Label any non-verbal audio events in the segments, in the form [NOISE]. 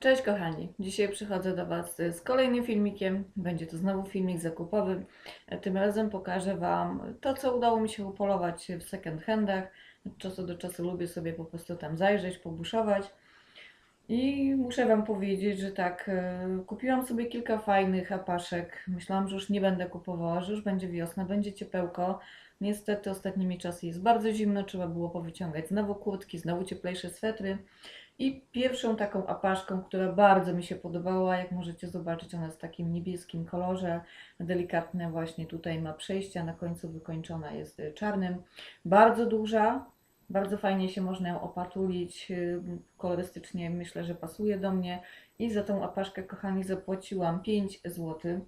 Cześć kochani, dzisiaj przychodzę do Was z kolejnym filmikiem. Będzie to znowu filmik zakupowy. Tym razem pokażę Wam to, co udało mi się upolować w second handach. Od czasu do czasu lubię sobie po prostu tam zajrzeć, pobuszować. I muszę Wam powiedzieć, że tak, e, kupiłam sobie kilka fajnych apaszek. Myślałam, że już nie będę kupowała, że już będzie wiosna, będzie ciepełko. Niestety ostatnimi czasy jest bardzo zimno, trzeba było powyciągać znowu kurtki, znowu cieplejsze swetry. I pierwszą taką apaszką, która bardzo mi się podobała, jak możecie zobaczyć, ona jest w takim niebieskim kolorze, delikatne właśnie tutaj ma przejścia, na końcu wykończona jest y, czarnym. Bardzo duża, bardzo fajnie się można ją opatulić, y, kolorystycznie myślę, że pasuje do mnie. I za tą apaszkę, kochani, zapłaciłam 5 zł.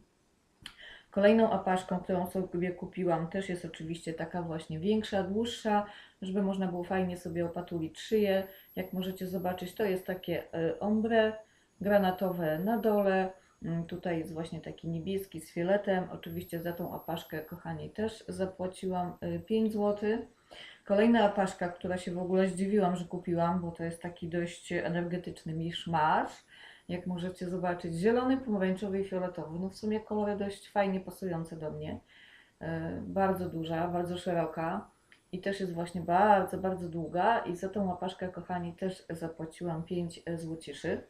Kolejną apaszką, którą sobie kupiłam, też jest oczywiście taka właśnie większa, dłuższa, żeby można było fajnie sobie opatulić szyję. Jak możecie zobaczyć, to jest takie y, ombre granatowe na dole. Mm, Tutaj jest właśnie taki niebieski z fioletem. Oczywiście za tą apaszkę, kochani, też zapłaciłam y, 5 zł. Kolejna apaszka, która się w ogóle zdziwiłam, że kupiłam, bo to jest taki dość energetyczny miszmasz. Jak możecie zobaczyć, zielony, pomarańczowy i fioletowy. No w sumie kolory dość fajnie pasujące do mnie. Y, Bardzo duża, bardzo szeroka i też jest właśnie bardzo, bardzo długa i za tą łapaszkę, kochani, też zapłaciłam 5 złociszy.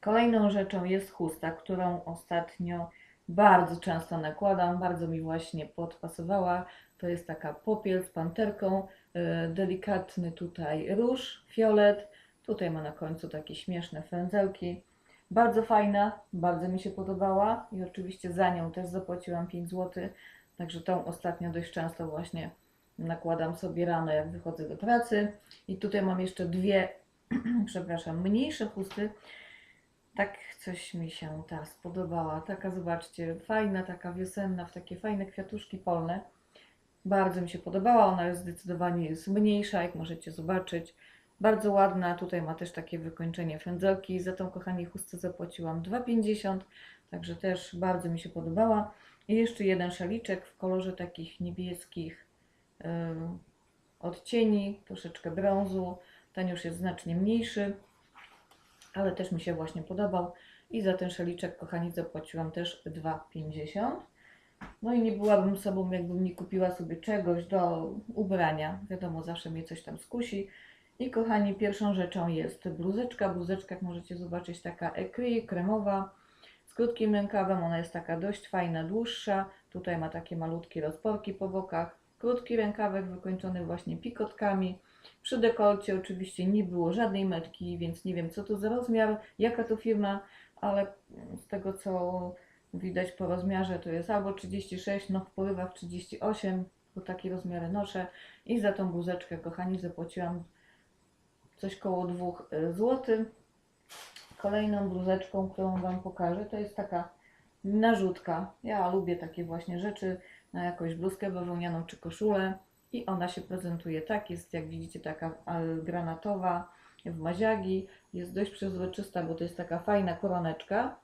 Kolejną rzeczą jest chusta, którą ostatnio bardzo często nakładam, bardzo mi właśnie podpasowała. To jest taka popiel z panterką, yy, delikatny tutaj róż, fiolet, tutaj ma na końcu takie śmieszne frędzelki. Bardzo fajna, bardzo mi się podobała i oczywiście za nią też zapłaciłam 5 zł, także tą ostatnio dość często właśnie nakładam sobie rano, jak wychodzę do pracy. I tutaj mam jeszcze dwie, [CLEARS THROAT] przepraszam, mniejsze chusty. Tak coś mi się ta spodobała. Taka, zobaczcie, fajna, taka wiosenna, w takie fajne kwiatuszki polne. Bardzo mi się podobała. Ona jest zdecydowanie jest mniejsza, jak możecie zobaczyć. Bardzo ładna. Tutaj ma też takie wykończenie frędzelki. Za tą, kochani, chustę zapłaciłam 2,50. Także też bardzo mi się podobała. I jeszcze jeden szaliczek w kolorze takich niebieskich yy, odcieni, troszeczkę brązu. Ten już jest znacznie mniejszy, ale też mi się właśnie podobał. I za ten szaliczek, kochani, zapłaciłam też 2,50. No i nie byłabym sobą, jakbym nie kupiła sobie czegoś do ubrania. Wiadomo, zawsze mnie coś tam skusi. I kochani, pierwszą rzeczą jest bluzeczka. Bluzeczka, jak możecie zobaczyć, taka ecru, kremowa, z krótkim rękawem. Ona jest taka dość fajna, dłuższa. Tutaj ma takie malutkie rozporki po bokach. Krótki rękawek wykończony właśnie pikotkami. Przy dekolcie oczywiście nie było żadnej metki, więc nie wiem co to za rozmiar, jaka to firma, ale z tego co widać po rozmiarze to jest albo 36, no w porywach 38, bo takie rozmiary noszę. I za tą bluzeczkę, kochani, zapłaciłam coś koło 2 zł. Kolejną bluzeczką, którą Wam pokażę, to jest taka narzutka. Ja lubię takie właśnie rzeczy na jakąś bluzkę bawełnianą czy koszulę. I ona się prezentuje tak, jest jak widzicie taka granatowa w maziagi, jest dość przezroczysta, bo to jest taka fajna koroneczka.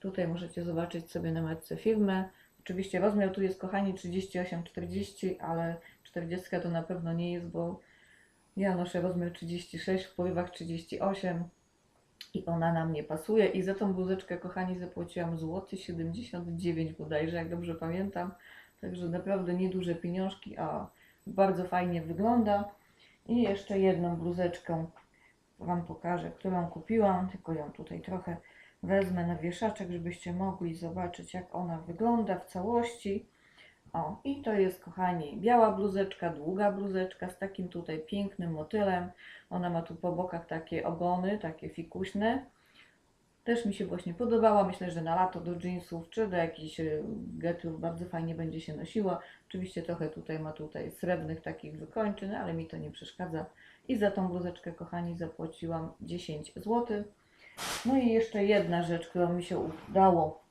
Tutaj możecie zobaczyć sobie na metce firmy. Oczywiście rozmiar tu jest kochani 38-40, ale 40 to na pewno nie jest, bo ja noszę rozmiar 36, w porywach 38 i ona nam nie pasuje. I za tą bluzeczkę kochani zapłaciłam złoty 79 bodajże, jak dobrze pamiętam. Także naprawdę nieduże pieniążki, a bardzo fajnie wygląda. I jeszcze jedną bluzeczkę Wam pokażę, którą kupiłam, tylko ją tutaj trochę wezmę na wieszaczek, żebyście mogli zobaczyć, jak ona wygląda w całości. O, i to jest, kochani, biała bluzeczka, długa bluzeczka z takim tutaj pięknym motylem. Ona ma tu po bokach takie ogony, takie fikuśne. Też mi się właśnie podobała. Myślę, że na lato do jeansów czy do jakichś y, getów bardzo fajnie będzie się nosiła. Oczywiście trochę tutaj ma tutaj srebrnych takich wykończeń, ale mi to nie przeszkadza. I za tą bluzeczkę, kochani, zapłaciłam 10 zł. No i jeszcze jedna rzecz, którą mi się udało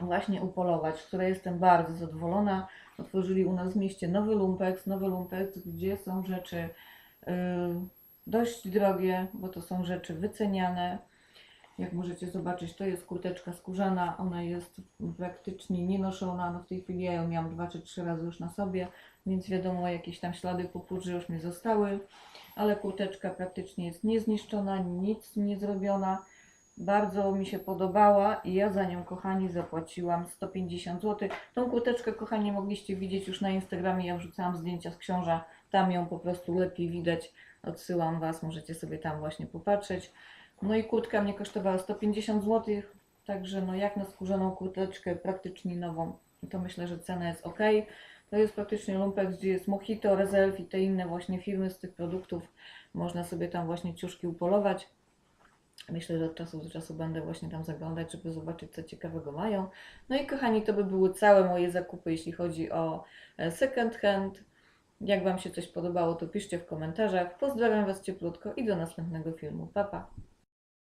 właśnie upolować, z której jestem bardzo zadowolona. Otworzyli u nas w mieście nowy lumpex, nowy lumpex, gdzie są rzeczy y, dość drogie, bo to są rzeczy wyceniane. Jak możecie zobaczyć, to jest kurteczka skórzana, ona jest praktycznie nienoszona, no w tej chwili ja ją miałam dwa czy trzy razy już na sobie, więc wiadomo, jakieś tam ślady po już mi zostały, ale kurteczka praktycznie jest niezniszczona, nic nie zrobiona. Bardzo mi się podobała i ja za nią, kochani, zapłaciłam 150 zł. Tą kurteczkę, kochani, mogliście widzieć już na Instagramie, ja wrzucałam zdjęcia z książa, tam ją po prostu lepiej widać. Odsyłam Was, możecie sobie tam właśnie popatrzeć. No i kurtka mnie kosztowała 150 zł, także no jak na skórzaną kurteczkę, praktycznie nową, to myślę, że cena jest ok. To jest praktycznie Lumpex, gdzie jest Mojito, Reserve i te inne właśnie firmy z tych produktów. Można sobie tam właśnie ciuszki upolować. Myślę, że od czasu do czasu będę właśnie tam zaglądać, żeby zobaczyć, co ciekawego mają. No i kochani, to by były całe moje zakupy, jeśli chodzi o e, second hand. Jak Wam się coś podobało, to piszcie w komentarzach. Pozdrawiam Was cieplutko i do następnego filmu. Pa, pa!